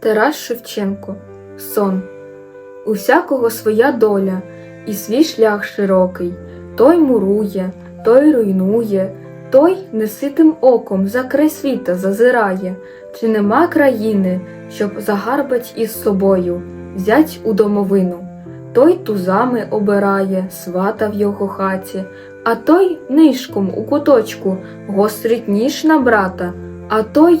Тарас Шевченко. Сон. У всякого своя доля і свій шлях широкий, той мурує, той руйнує, той неситим оком за край світа зазирає, чи нема країни, щоб загарбать із собою, взять у домовину. Той тузами обирає свата в його хаті, а той нишком у куточку гострить ніж на брата, а той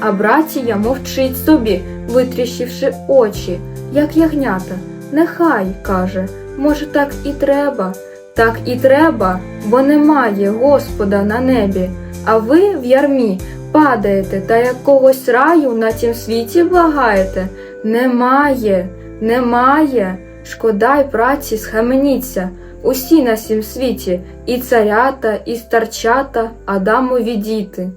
А братія мовчить собі, витріщивши очі, як ягнята. Нехай, каже, може, так і треба. Так і треба, бо немає Господа на небі, а ви в ярмі падаєте та якогось раю на тім світі благаєте. Немає, немає. Шкода й праці схаменіться, усі на сім світі, і царята, і старчата, Адамові діти.